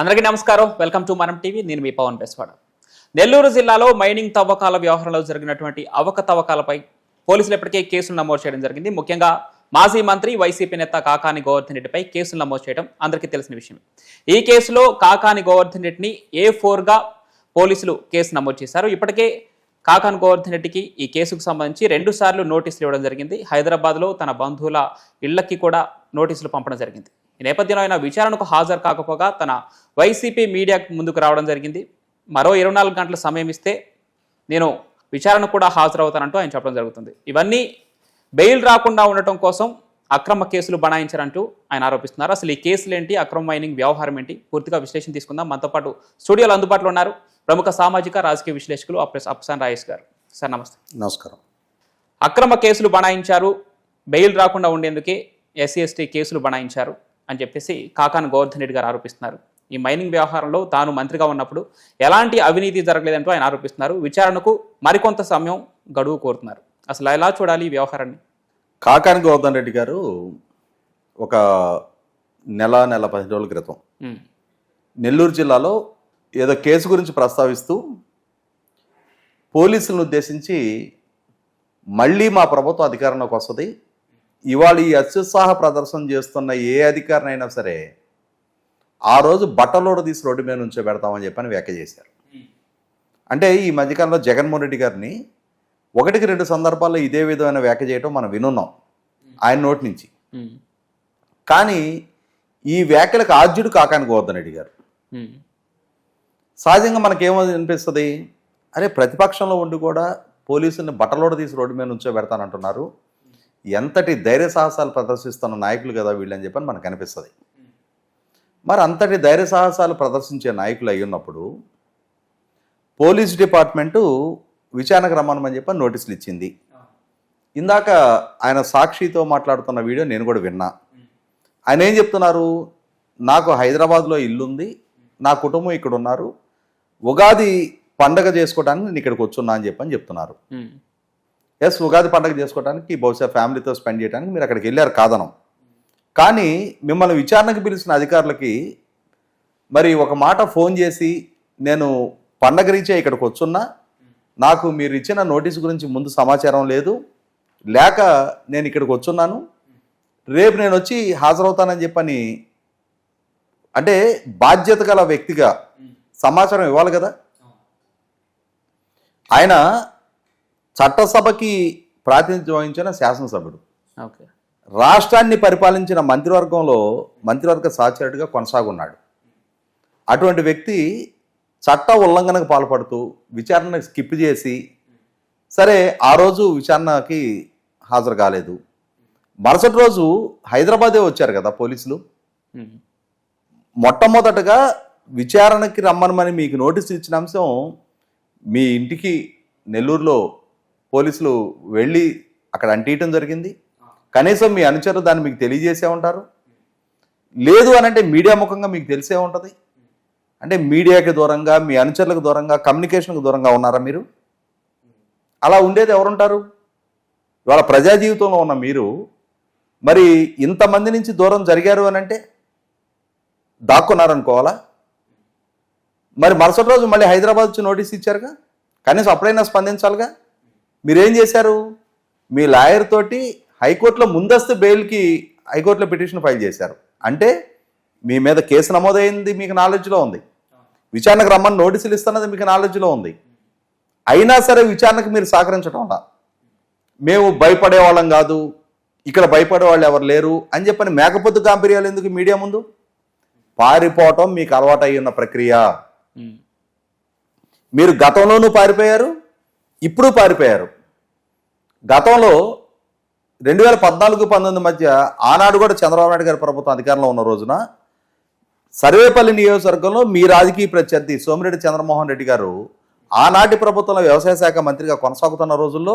అందరికీ నమస్కారం. Welcome to Manam TV. నేను మీ పవన్ బెస్వాడ. నెల్లూరు జిల్లాలో మైనింగ్ తవ్వకాల వ్యవహారంలో జరిగినటువంటి అవకతవకాలపై పోలీసులు ఇప్పటికే కేసులు నమోదు చేయడం జరిగింది. ముఖ్యంగా మాజీ మంత్రి వైసీపీ నేత కాకాని గోవర్ధన్ రెడ్డిపై కేసులు నమోదు చేయడం అందరికీ తెలిసిన విషయం. ఈ కేసులో కాకాని గోవర్ధన్ రెడ్డిని ఏ ఫోర్గా పోలీసులు కేసు నమోదు చేశారు? ఇప్పటికే కాకాని గోవర్ధన్ రెడ్డికి ఈ కేసుకు సంబంధించి రెండు సార్లు నోటీసులు ఇవ్వడం జరిగింది. హైదరాబాద్లో తన బంధువుల ఇళ్ళకి కూడా నోటీసులు పంపడం జరిగింది. ఈ నేపథ్యంలో ఆయన విచారణకు హాజరు కాకపోగా తన వైసీపీ మీడియాకు ముందుకు రావడం జరిగింది. మరో ఇరవై నాలుగు గంటల సమయం ఇస్తే నేను విచారణకు కూడా హాజరవుతానంటూ ఆయన చెప్పడం జరుగుతుంది. ఇవన్నీ బెయిల్ రాకుండా ఉండటం కోసం అక్రమ కేసులు బనాయించారంటూ ఆయన ఆరోపిస్తున్నారు. అసలు ఈ కేసులు ఏంటి? అక్రమ మైనింగ్ వ్యవహారం ఏంటి? పూర్తిగా విశ్లేషణ తీసుకుందాం. మనతో పాటు స్టూడియోలో అందుబాటులో ఉన్నారు ప్రముఖ సామాజిక రాజకీయ విశ్లేషకులు అప్సాన్ రాయేష్ గారు. సార్ నమస్తే. నమస్కారం. అక్రమ కేసులు బనాయించారు. బెయిల్ రాకుండా ఉండేందుకే ఎస్సీ ఎస్టీ కేసులు బనాయించారు. అని చెప్పేసి కాకాని గోవర్ధన్ రెడ్డి గారు ఆరోపిస్తున్నారు. ఈ మైనింగ్ వ్యవహారంలో తాను మంత్రిగా ఉన్నప్పుడు ఎలాంటి అవినీతి జరగలేదంటూ ఆయన ఆరోపిస్తున్నారు. విచారణకు మరికొంత సమయం గడువు కోరుతున్నారు. అసలు ఎలా చూడాలి ఈ వ్యవహారాన్ని? కాకాని గోవర్ధన్ రెడ్డి గారు ఒక నెల నెల పది రోజుల క్రితం నెల్లూరు జిల్లాలో ఏదో కేసు గురించి ప్రస్తావిస్తూ పోలీసులను ఉద్దేశించి మళ్ళీ మా ప్రభుత్వం అధికారంలోకి వస్తుంది. ఇవాళ ఈ అత్యుత్సాహ ప్రదర్శన చేస్తున్న ఏ అధికారినైనా సరే ఆ రోజు బట్టలోడ తీసి రోడ్డు మీద నుంచో పెడతామని చెప్పని వ్యాఖ్య చేశారు. అంటే ఈ మధ్యకాలంలో జగన్మోహన్ రెడ్డి గారిని ఒకటికి రెండు సందర్భాల్లో ఇదే విధమైన వ్యాఖ్య చేయటం మనం వినున్నాం ఆయన నోటి నుంచి. కానీ ఈ వ్యాఖ్యలకు ఆద్యుడు కాకానికి గోవర్ధన్ రెడ్డి గారు. సహజంగా మనకేమో అనిపిస్తుంది అరే ప్రతిపక్షంలో ఉండి కూడా పోలీసుల్ని బట్టలోడ తీసి రోడ్డు మీద నుంచో పెడతానంటున్నారు ఎంతటి ధైర్య సాహసాలు ప్రదర్శిస్తున్న నాయకులు కదా వీళ్ళని చెప్పని మనకు అనిపిస్తుంది. మరి అంతటి ధైర్య సాహసాలు ప్రదర్శించే నాయకులు అయి ఉన్నప్పుడు పోలీస్ డిపార్ట్మెంటు విచారణకు రమ్మనమని చెప్పి నోటీసులు ఇచ్చింది. ఇందాక ఆయన సాక్షితో మాట్లాడుతున్న వీడియో నేను కూడా విన్నా. ఆయన ఏం చెప్తున్నారు? నాకు హైదరాబాద్లో ఇల్లుంది నా కుటుంబం ఇక్కడ ఉన్నారు ఉగాది పండగ చేసుకోవడానికి నేను ఇక్కడికి వచ్చున్నా అని చెప్పని చెప్తున్నారు. ఎస్ ఉగాది పండగ చేసుకోవడానికి బహుశా ఫ్యామిలీతో స్పెండ్ చేయడానికి మీరు అక్కడికి వెళ్ళారు కాదనం. కానీ మిమ్మల్ని విచారణకు పిలిచిన అధికారులకి మరి ఒక మాట ఫోన్ చేసి నేను పండగ రీచే ఇక్కడికి వచ్చున్నా నాకు మీరు ఇచ్చిన నోటీస్ గురించి ముందు సమాచారం లేదు లేక నేను ఇక్కడికి వచ్చున్నాను రేపు నేను వచ్చి హాజరవుతానని చెప్పని అంటే బాధ్యత గల వ్యక్తిగా సమాచారం ఇవ్వాలి కదా? ఆయన చట్టసభకి ప్రాతినిధ్యం వహించిన శాసనసభ్యుడు. ఓకే. రాష్ట్రాన్ని పరిపాలించిన మంత్రివర్గంలో మంత్రివర్గ సహచరుడిగా కొనసాగున్నాడు. అటువంటి వ్యక్తి చట్ట ఉల్లంఘనకు పాల్పడుతూ విచారణ స్కిప్ చేసి సరే ఆ రోజు విచారణకి హాజరు కాలేదు. మరుసటి రోజు హైదరాబాదే వచ్చారు కదా పోలీసులు. మొట్టమొదటగా విచారణకి రమ్మనమని మీకు నోటీస్ ఇచ్చిన అంశం మీ ఇంటికి నెల్లూరులో పోలీసులు వెళ్ళి అక్కడ అంటీయటం జరిగింది. కనీసం మీ అనుచరులు దాన్ని మీకు తెలియజేసే ఉంటారు. లేదు అని అంటే మీడియా ముఖంగా మీకు తెలిసే ఉంటుంది. అంటే మీడియాకి దూరంగా మీ అనుచరులకు దూరంగా కమ్యూనికేషన్కి దూరంగా ఉన్నారా మీరు? అలా ఉండేది ఎవరుంటారు? ఇవాళ ప్రజా జీవితంలో ఉన్న మీరు మరి ఇంతమంది నుంచి దూరం జరిగారు అని అంటే దాక్కున్నారనుకోవాలా? మరి మరుసటి రోజు మళ్ళీ హైదరాబాద్ వచ్చి నోటీస్ ఇచ్చారుగా? కనీసం అప్పుడైనా స్పందించాలిగా? మీరేం చేశారు? మీ లాయర్ తోటి హైకోర్టులో ముందస్తు బెయిల్కి హైకోర్టులో పిటిషన్ ఫైల్ చేశారు. అంటే మీ మీద కేసు నమోదైంది మీకు నాలెడ్జ్లో ఉంది. విచారణకు రమ్మని నోటీసులు ఇస్తున్నది మీకు నాలెడ్జ్లో ఉంది. అయినా సరే విచారణకు మీరు సహకరించడం వల్ల. మేము భయపడే వాళ్ళం కాదు. ఇక్కడ భయపడే వాళ్ళు ఎవరు లేరు అని చెప్పని మేకపోతు గాంభీర్యాలు ఎందుకు మీడియా ముందు? పారిపోవటం మీకు అలవాటు అయి ఉన్న ప్రక్రియ. మీరు గతంలోనూ పారిపోయారు ఇప్పుడు పారిపోయారు. గతంలో రెండు వేల పద్నాలుగు పంతొమ్మిది మధ్య ఆనాడు కూడా చంద్రబాబు నాయుడు గారి ప్రభుత్వం అధికారంలో ఉన్న రోజున సర్వేపల్లి నియోజకవర్గంలో మీ రాజకీయ ప్రత్యర్థి సోమిరెడ్డి చంద్రమోహన్ రెడ్డి గారు ఆనాటి ప్రభుత్వంలో వ్యవసాయ శాఖ మంత్రిగా కొనసాగుతున్న రోజుల్లో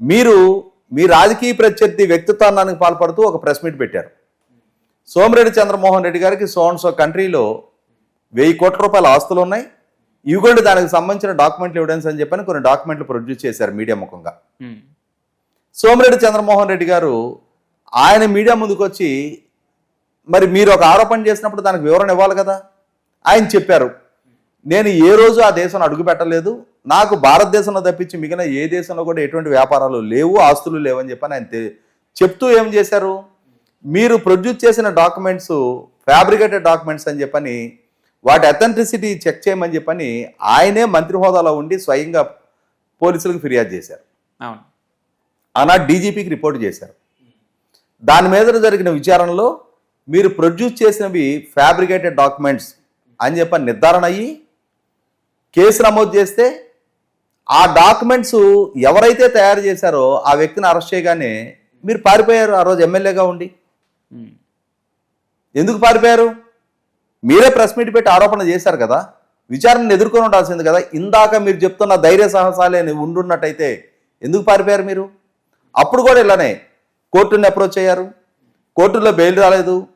మీరు మీ రాజకీయ ప్రత్యర్థి వ్యక్తిత్వానికి పాల్పడుతూ ఒక ప్రెస్ మీట్ పెట్టారు. సోమిరెడ్డి చంద్రమోహన్ రెడ్డి గారికి సోన్సో కంట్రీలో వెయ్యి కోట్ల రూపాయల ఆస్తులు ఉన్నాయి ఇవి కూడా దానికి సంబంధించిన డాక్యుమెంట్లు ఎవిడెన్స్ అని చెప్పని కొన్ని డాక్యుమెంట్లు ప్రొడ్యూస్ చేశారు మీడియా ముఖంగా. సోమిరెడ్డి చంద్రమోహన్ రెడ్డి గారు ఆయన మీడియా ముందుకు వచ్చి మరి మీరు ఒక ఆరోపణ చేసినప్పుడు దానికి వివరణ ఇవ్వాలి కదా? ఆయన చెప్పారు నేను ఏ రోజు ఆ దేశంలో అడుగు పెట్టలేదు. నాకు భారతదేశంలో తప్పించి మిగిలిన ఏ దేశంలో కూడా ఎటువంటి వ్యాపారాలు లేవు ఆస్తులు లేవని చెప్పని ఆయన చెప్తూ ఏం చేశారు? మీరు ప్రొడ్యూస్ చేసిన డాక్యుమెంట్స్ ఫ్యాబ్రికేటెడ్ డాక్యుమెంట్స్ అని చెప్పని వాటి అథెంటిసిటీ చెక్ చేయమని చెప్పని ఆయనే మంత్రి హోదాలో ఉండి స్వయంగా పోలీసులకు ఫిర్యాదు చేశారు. ఆనాడు డీజీపీకి రిపోర్ట్ చేశారు. దాని మీద జరిగిన విచారణలో మీరు ప్రొడ్యూస్ చేసినవి ఫ్యాబ్రికేటెడ్ డాక్యుమెంట్స్ అని చెప్పని నిర్ధారణ అయ్యి కేసు నమోదు చేస్తే ఆ డాక్యుమెంట్స్ ఎవరైతే తయారు చేశారో ఆ వ్యక్తిని అరెస్ట్ చేయగానే మీరు పారిపోయారు. ఆ రోజు ఎమ్మెల్యేగా ఉండి. ఎందుకు పారిపోయారు? మీరే ప్రెస్ మీట్ పెట్టి ఆరోపణ చేశారు కదా. విచారణను ఎదుర్కొని ఉండాల్సింది కదా. ఇందాక మీరు చెప్తున్న ధైర్య సాహసాలే ఉండున్నట్టయితే ఎందుకు పారిపోయారు మీరు? అప్పుడు కూడా ఇలానే. కోర్టుని అప్రోచ్ అయ్యారు. కోర్టులో బెయిల్ రాలేదు.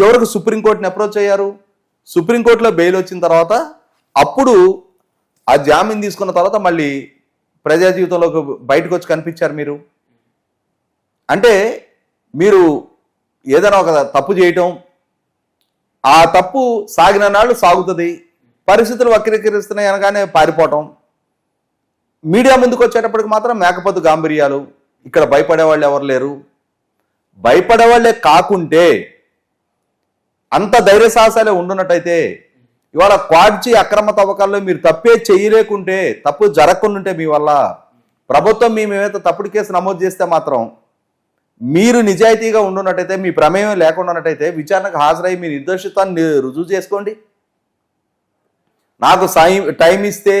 చివరకు సుప్రీంకోర్టుని అప్రోచ్ అయ్యారు. సుప్రీంకోర్టులో బెయిల్ వచ్చిన తర్వాత అప్పుడు ఆ జామీన్ తీసుకున్న తర్వాత మళ్ళీ ప్రజా జీవితంలోకి బయటకు వచ్చి కనిపించారు మీరు. అంటే మీరు ఏదైనా ఒక తప్పు చేయటం ఆ తప్పు సాగిన నాళ్ళు సాగుతుంది. పరిస్థితులు వక్రీకరిస్తున్నాయి అనగానే పారిపోవటం. మీడియా ముందుకు వచ్చేటప్పటికి మాత్రం మేకపోతు గాంభీర్యాలు. ఇక్కడ భయపడే వాళ్ళు ఎవరు లేరు. భయపడే వాళ్ళే కాకుంటే అంత ధైర్య సాహసాలే ఉండున్నట్టయితే ఇవాళ క్వాడ్చి అక్రమ తవ్వకాల్లో మీరు తప్పే చేయలేకుంటే తప్పు జరగకుండా మీ వల్ల ప్రభుత్వం మీ మేమైతే తప్పుడు కేసు నమోదు చేస్తే మాత్రం మీరు నిజాయితీగా ఉండున్నట్టయితే మీ ప్రమేయం లేకుండా ఉన్నట్టయితే విచారణకు హాజరై మీ నిర్దోషిత్వాన్ని రుజువు చేసుకోండి. నాకు సాయం టైం ఇస్తే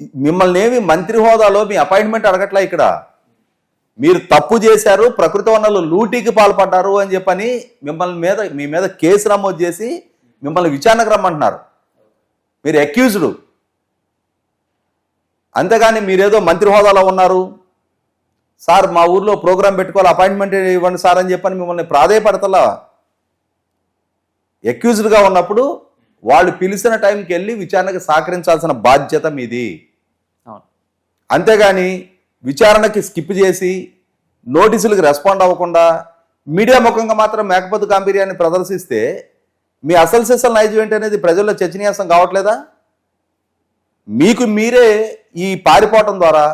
మిమ్మల్ని ఏమి మంత్రి హోదాలో మీ అపాయింట్మెంట్ అడగట్లా ఇక్కడ? మీరు తప్పు చేశారు ప్రకృతి వనరులు లూటీకి పాల్పడ్డారు అని చెప్పని మిమ్మల్ని మీద మీ మీద కేసు నమోదు చేసి మిమ్మల్ని విచారణకు రమ్మంటున్నారు. మీరు అక్యూజ్డ్ అంతేగాని మీరేదో మంత్రి హోదాలో ఉన్నారు. సార్ మా ఊర్లో ప్రోగ్రాం పెట్టుకోవాలి అపాయింట్మెంట్ ఇవ్వండి సార్ అని చెప్పని మిమ్మల్ని ప్రాధాయపడతలా? అక్యూజ్డ్గా ఉన్నప్పుడు వాళ్ళు పిలిచిన టైంకి వెళ్ళి విచారణకు సహకరించాల్సిన బాధ్యత మీది. అంతేగాని విచారణకి స్కిప్ చేసి నోటీసులకు రెస్పాండ్ అవ్వకుండా మీడియా ముఖంగా మాత్రం మేకపోతు గాంభీర్యాన్ని ప్రదర్శిస్తే మీ అసలు సిసలు నైజం ఏంటి అనేది ప్రజల్లో చర్చనీయాంశం కావట్లేదా? మీకు మీరే ఈ పారిపోవటం ద్వారా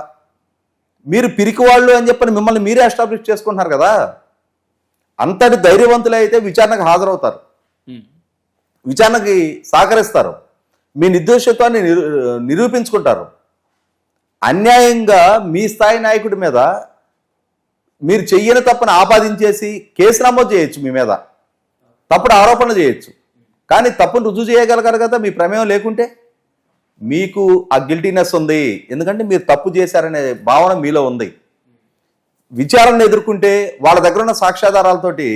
మీరు పిరికివాళ్ళు అని చెప్పని మిమ్మల్ని మీరే ఎస్టాబ్లిష్ చేసుకుంటున్నారు కదా. అంతటి ధైర్యవంతులే అయితే విచారణకు హాజరవుతారు. విచారణకి సహకరిస్తారు. మీ నిర్దోషత్వాన్ని నిరూపించుకుంటారు. అన్యాయంగా మీ స్థాయి నాయకుడి మీద మీరు చెయ్యని తప్పును ఆపాదించేసి కేసు నమోదు చేయొచ్చు మీ మీద. తప్పుడు ఆరోపణలు చేయొచ్చు. కానీ తప్పును రుజువు చేయగలగారు కదా మీ ప్రమేయం లేకుంటే? మీకు ఆ గిల్టీనెస్ ఉంది. ఎందుకంటే మీరు తప్పు చేశారనే భావన మీలో ఉంది. విచారణ ఎదుర్కొంటే వాళ్ళ దగ్గర ఉన్న సాక్ష్యాధారాలతోటి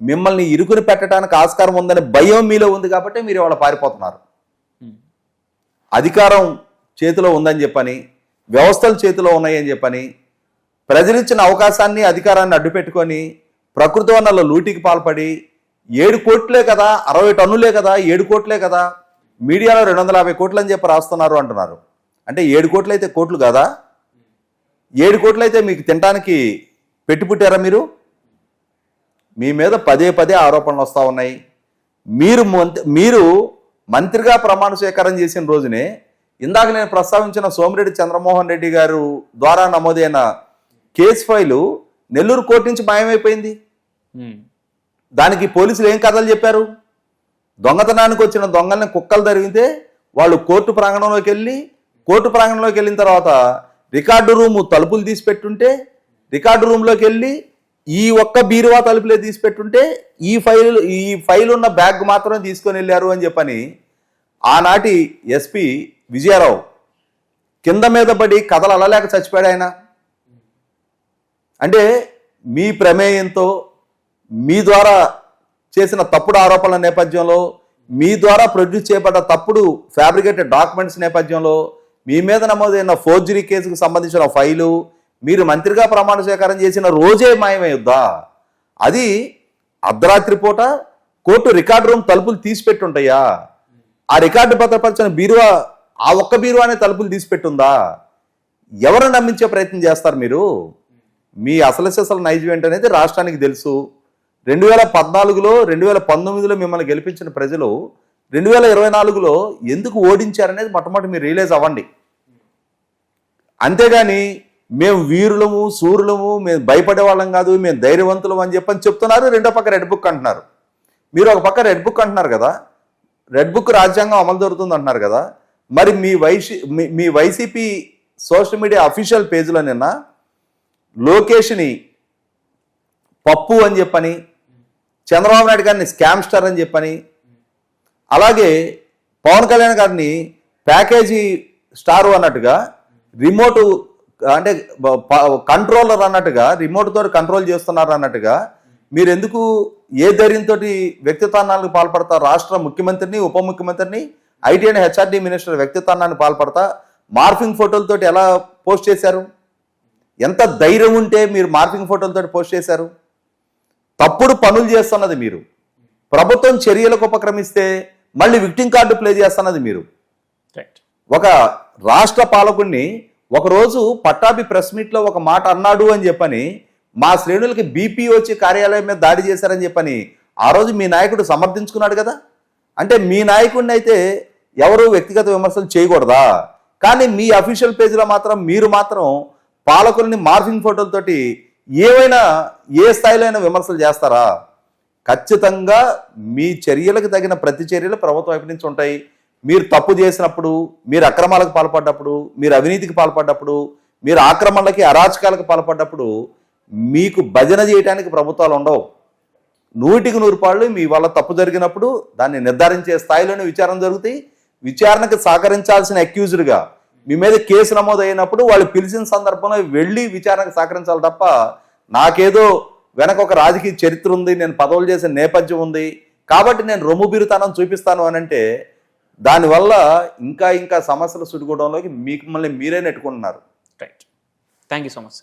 మిమ్మల్ని ఇరుకుని పెట్టడానికి ఆస్కారం ఉందనే భయం మీలో ఉంది కాబట్టి మీరు వాళ్ళ పారిపోతున్నారు. ఉమ్. అధికారం చేతిలో ఉందని చెప్పని వ్యవస్థలు చేతిలో ఉన్నాయని చెప్పని ప్రజలిచ్చిన అవకాశాన్ని అధికారాన్ని అడ్డుపెట్టుకొని ప్రకృతి వనరుల లూటికి పాల్పడి ఏడు కోట్లే కదా అరవై టన్నులే కదా ఏడు కోట్లే కదా మీడియాలో రెండు వందల యాభై కోట్లు అని చెప్పి రాస్తున్నారు అంటున్నారు. అంటే ఏడు కోట్లు అయితే కోట్లు కదా? ఏడు కోట్లు అయితే మీకు తినడానికి పెట్టి పుట్టారా మీరు? మీ మీద పదే పదే ఆరోపణలు వస్తూ ఉన్నాయి. మీరు మీరు మంత్రిగా ప్రమాణ స్వీకారం చేసిన రోజునే ఇందాక నేను ప్రస్తావించిన సోమిరెడ్డి చంద్రమోహన్ రెడ్డి గారు ద్వారా నమోదైన కేసు ఫైలు నెల్లూరు కోర్టు నుంచి మాయమైపోయింది. దానికి పోలీసులు ఏం కథలు చెప్పారు? దొంగతనానికి వచ్చిన దొంగల్ని కుక్కలు తరిగితే వాళ్ళు కోర్టు ప్రాంగణంలోకి వెళ్ళి కోర్టు ప్రాంగణంలోకి వెళ్ళిన తర్వాత రికార్డు రూము తలుపులు తీసి పెట్టుంటే రికార్డు రూమ్లోకి వెళ్ళి ఈ ఒక్క బీరువా తలుపులే తీసి పెట్టుంటే ఈ ఫైల్ ఈ ఫైల్ ఉన్న బ్యాగ్ మాత్రం తీసుకొని వెళ్ళారు అని చెప్పని ఆనాటి ఎస్పి విజయారావు కింద మీద పడి కథలు అలలేక చచ్చిపోయాడు ఆయన. అంటే మీ ప్రమేయంతో మీ ద్వారా చేసిన తప్పుడు ఆరోపణల నేపథ్యంలో మీ ద్వారా ప్రొడ్యూస్ చేయబడ్డ తప్పుడు ఫ్యాబ్రికేటెడ్ డాక్యుమెంట్స్ నేపథ్యంలో మీ మీద నమోదైన ఫోర్జరీ కేసుకు సంబంధించిన ఫైలు మీరు మంత్రిగా ప్రమాణ స్వీకారం చేసిన రోజే మాయమయ్యుద్దా అది అర్ధరాత్రి పూట కోర్టు రికార్డు రూమ్ తలుపులు తీసిపెట్టుంటాయా? ఆ రికార్డు భద్రపరిచిన బీరువా ఆ ఒక్క బీరువానే తలుపులు తీసిపెట్టుందా? ఎవరు నమ్మించే ప్రయత్నం చేస్తారు మీరు? మీ అసలు సిసలు నైజం ఏంటనేది రాష్ట్రానికి తెలుసు. రెండు వేల పద్నాలుగులో రెండు వేల పంతొమ్మిదిలో మిమ్మల్ని గెలిపించిన ప్రజలు రెండు వేల ఇరవై నాలుగులో ఎందుకు ఓడించారనేది మొట్టమొదటి మీరు రియలైజ్ అవ్వండి. అంతేగాని మేము వీరులము సూర్యులము మేము భయపడే వాళ్ళం కాదు మేము ధైర్యవంతులం అని చెప్పని చెప్తున్నారు. రెండో పక్క రెడ్ బుక్ అంటున్నారు. మీరు ఒక పక్క రెడ్ బుక్ అంటున్నారు కదా రెడ్ బుక్ రాజ్యాంగం అమలు జరుగుతుంది అంటున్నారు కదా మరి మీ వైసీ మీ- మీ వైసీపీ సోషల్ మీడియా అఫీషియల్ పేజీలో నిన్న లోకేష్ని పప్పు అని చెప్పని చంద్రబాబు నాయుడు గారిని స్కామ్ స్టార్ అని చెప్పని అలాగే పవన్ కళ్యాణ్ గారిని ప్యాకేజీ స్టార్ అన్నట్టుగా రిమోట్ అంటే కంట్రోలర్ అన్నట్టుగా రిమోట్ తోటి కంట్రోల్ చేస్తున్నారు అన్నట్టుగా మీరు ఎందుకు ఏ ధైర్యంతో వ్యక్తిత్వానికి పాల్పడతా రాష్ట్ర ముఖ్యమంత్రిని ఉప ముఖ్యమంత్రిని ఐటీ అండ్ హెచ్ఆర్డి మినిస్టర్ వ్యక్తిత్వానికి పాల్పడతా మార్ఫింగ్ ఫోటోలతోటి ఎలా పోస్ట్ చేశారు? ఎంత ధైర్యం ఉంటే మీరు మార్ఫింగ్ ఫోటోలతోటి పోస్ట్ చేశారు? తప్పుడు పనులు చేస్తున్నది మీరు. ప్రభుత్వం చర్యలకు ఉపక్రమిస్తే మళ్ళీ విక్టింగ్ కార్డు ప్లే చేస్తున్నది మీరు. రైట్ ఒక రాష్ట్ర పాలకుడిని ఒకరోజు పట్టాభి ప్రెస్ మీట్లో ఒక మాట అన్నాడు అని చెప్పని మా శ్రేణులకి బీపీ వచ్చి కార్యాలయం మీద దాడి చేశారని చెప్పని ఆ రోజు మీ నాయకుడు సమర్థించుకున్నాడు కదా? అంటే మీ నాయకుడిని అయితే ఎవరు వ్యక్తిగత విమర్శలు చేయకూడదా? కానీ మీ అఫీషియల్ పేజీలో మాత్రం మీరు మాత్రం పాలకుల్ని మార్ఫింగ్ ఫోటోలతోటి ఏవైనా ఏ స్థాయిలో అయినా విమర్శలు చేస్తారా? ఖచ్చితంగా మీ చర్యలకు తగిన ప్రతి చర్యలు ప్రభుత్వం వైపు నుంచి ఉంటాయి. మీరు తప్పు చేసినప్పుడు మీరు అక్రమాలకు పాల్పడ్డప్పుడు మీరు అవినీతికి పాల్పడ్డప్పుడు మీరు ఆక్రమణలకి అరాచకాలకు పాల్పడ్డప్పుడు మీకు భజన చేయడానికి ప్రభుత్వాలు ఉండవు. నూటికి నూరు పాళ్ళు మీ వల్ల తప్పు జరిగినప్పుడు దాన్ని నిర్ధారించే స్థాయిలోనే విచారణ జరుగుతాయి. విచారణకు సహకరించాల్సిన అక్యూజ్డ్గా మీ మీద కేసు నమోదు అయినప్పుడు వాళ్ళు పిలిచిన సందర్భంలో వెళ్ళి విచారణకు సహకరించాలి తప్ప నాకేదో వెనక ఒక రాజకీయ చరిత్ర ఉంది నేను పదవులు చేసే నేపథ్యం ఉంది. కాబట్టి నేను రొమ్ము బిరుతనం చూపిస్తాను అని అంటే దానివల్ల ఇంకా ఇంకా సమస్యలు సుడిగూడంలోకి మీకు మళ్ళీ మీరే నెట్టుకుంటున్నారు. Right thank you so much